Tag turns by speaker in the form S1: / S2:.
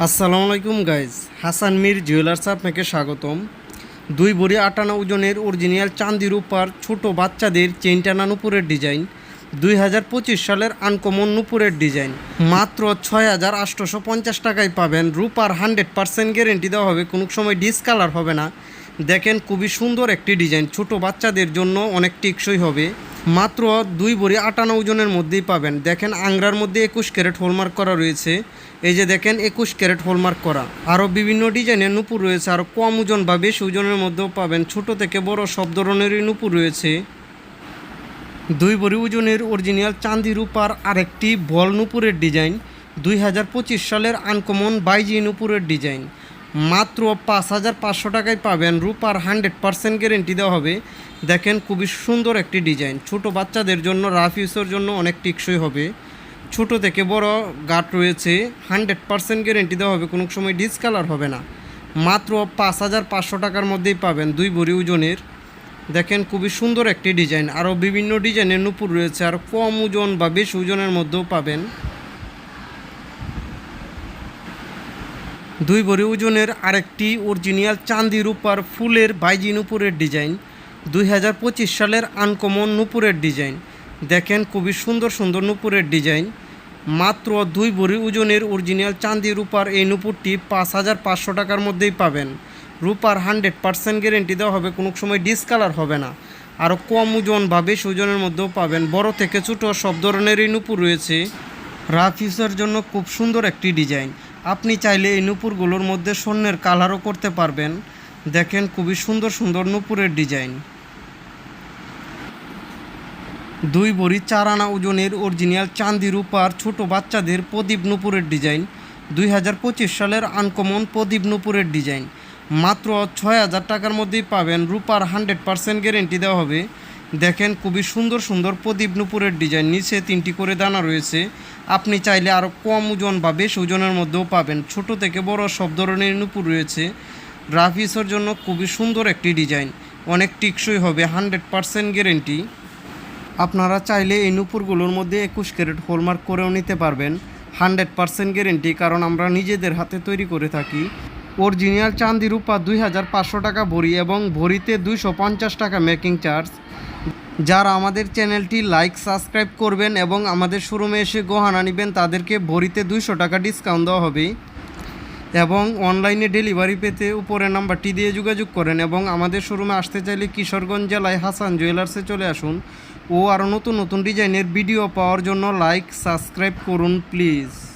S1: আসসালামু আলাইকুম guys Hasan Mir jewellers আপনাকে স্বাগতম। দুই ভরি আটানা ওজনের অরিজিনাল চাঁদি রূপার ছোট বাচ্চাদের চেইন টানা নুপুরের ডিজাইন দুই হাজার পঁচিশ সালের আনকমন নুপুরের ডিজাইন মাত্র ছয় হাজার আটশোশো পঞ্চাশ টাকায় পাবেন। রূপার হান্ড্রেড পার্সেন্ট গ্যারেন্টি দেওয়া হবে। কোনো সময় ডিসকালার হবে না। দেখেন, খুবই সুন্দর একটি ডিজাইন ছোট বাচ্চাদের জন্য অনেক টেকসই হবে। মাত্র দুই ভরি আটানা ওজনের মধ্যেই পাবেন। দেখেন আংরার মধ্যে একুশ ক্যারেট হলমার্ক করা রয়েছে। এই যে দেখেন একুশ ক্যারেট হলমার্ক করা। আরও বিভিন্ন ডিজাইনের নুপুর রয়েছে, আরও কম ওজন বা বেশি ওজনের মধ্যেও পাবেন। ছোট থেকে বড় সব ধরনেরই নুপুর রয়েছে। দুই ভরি ওজনের অরিজিনাল চাঁদি রূপার আরেকটি বল নুপুরের ডিজাইন। দুই হাজার পঁচিশ সালের আনকমন বাইজি নুপুরের ডিজাইন। মাত্র পাঁচ হাজার পাঁচশো টাকায় পাবেন রূপার হান্ড্রেড পার্সেন্ট গ্যারেন্টি দেওয়া হবে। দেখেন খুবই সুন্দর একটি ডিজাইন। ছোট বাচ্চাদের জন্য, রাফ ইউসের জন্য অনেক টেকসই হবে। ছোট থেকে বড় গাট রয়েছে, হান্ড্রেড পার্সেন্ট গ্যারেন্টি দেওয়া হবে, কোনো সময় ডিসকালার হবে না। মাত্র পাঁচ হাজার পাঁচশো টাকার মধ্যেই পাবেন দুই ভরি ওজনের। দেখেন খুবই সুন্দর একটি ডিজাইন। আরও বিভিন্ন ডিজাইনের নুপুর রয়েছে, আর কম ওজন বা বেশি ওজনের মধ্যেও পাবেন। দুই ভরি ওজনের আরেকটি অরিজিনাল চাঁদি রূপার ফুলের বাইজি নুপুরের ডিজাইন দুই হাজার পঁচিশ সালের আনকমন নুপুরের ডিজাইন দেখেন খুবই সুন্দর সুন্দর নুপুরের ডিজাইন মাত্র দুই ভরি ওজনের অরিজিনাল চাঁদি রূপার এই নুপুরটি পাঁচ হাজার পাঁচশো টাকার মধ্যেই পাবেন। রূপার হান্ড্রেড পার্সেন্ট গ্যারেন্টি দেওয়া হবে, কোনো সময় ডিসকালার হবে না। আরও কম ওজন বা বেশি ওজনের মধ্যেও পাবেন। বড় থেকে ছোটো সব ধরনেরই নুপুর রয়েছে। রাফ জন্য খুব সুন্দর একটি ডিজাইন আপনি চাইলে এই নূপুরগুলোর মধ্যে স্বর্ণের কালারও করতে পারবেন। দেখেন খুবই সুন্দর সুন্দর নূপুরের ডিজাইন। দুই ভরি চার আনা ওজনের অরিজিনাল চাঁদি রূপার ছোট বাচ্চাদের প্রদীপ নূপুরের ডিজাইন। দুই হাজার পঁচিশ সালের আনকমন প্রদীপ নূপুরের ডিজাইন। মাত্র ছয় হাজার টাকার মধ্যেই পাবেন রূপার হান্ড্রেড পার্সেন্ট গ্যারেন্টি দেওয়া হবে। দেখেন খুবই সুন্দর সুন্দর প্রদীপ নুপুরের ডিজাইন। নিচে তিনটি করে দানা রয়েছে। আপনি চাইলে আরও কম ওজন বা বেশ ওজনের মধ্যেও পাবেন। ছোট থেকে বড় সব ধরনের নুপুর রয়েছে। গ্রাফিক্সের জন্য খুবই সুন্দর একটি ডিজাইন। অনেক টিকসই হবে, হান্ড্রেড পার্সেন্ট গ্যারেন্টি। আপনারা চাইলে এই নুপুরগুলোর মধ্যে একুশ ক্যারেট হলমার্ক করেও নিতে পারবেন। হান্ড্রেড পার্সেন্ট গ্যারেন্টি, কারণ আমরা নিজেদের হাতে তৈরি করে থাকি। অরিজিনাল চাঁদি রূপা দুই হাজার পাঁচশো টাকা ভরি এবং ভরিতে দুইশো পঞ্চাশ টাকা মেকিং চার্জ। যারা আমাদের চ্যানেলটি লাইক, সাবস্ক্রাইব করবেন এবং আমাদের শোরুমে এসে গহনা নেবেন, তাদেরকে ভরিতে দুইশো টাকা ডিসকাউন্ট দেওয়া হবে। এবং অনলাইনে ডেলিভারি পেতে উপরের নাম্বারটি দিয়ে যোগাযোগ করেন এবং আমাদের শোরুমে আসতে চাইলে কিশোরগঞ্জ জেলায় হাসান জুয়েলার্সে চলে আসুন। ও আরও নতুন নতুন ডিজাইনের ভিডিও পাওয়ার জন্য লাইক, সাবস্ক্রাইব করুন, প্লিজ।